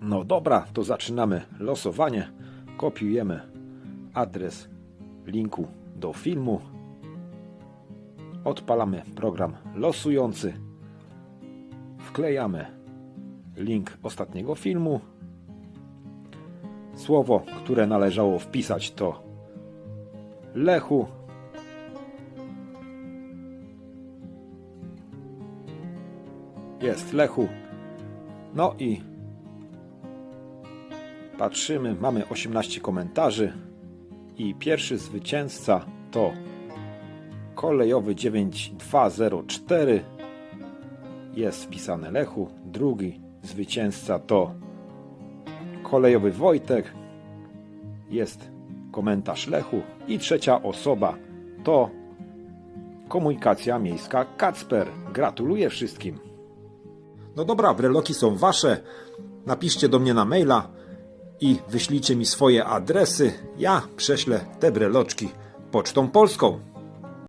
No dobra, to zaczynamy losowanie. Kopiujemy adres linku do filmu. Odpalamy program losujący. Wklejamy link ostatniego filmu. Słowo, które należało wpisać to Lechu. Jest Lechu. No i patrzymy, mamy 18 komentarzy i pierwszy zwycięzca to kolejowy 9204 jest wpisane Lechu, drugi zwycięzca to kolejowy Wojtek jest komentarz Lechu i trzecia osoba to komunikacja miejska Kacper. Gratuluję wszystkim. No dobra, breloki są wasze. Napiszcie do mnie na maila i wyślijcie mi swoje adresy. Ja prześlę te breloczki pocztą polską.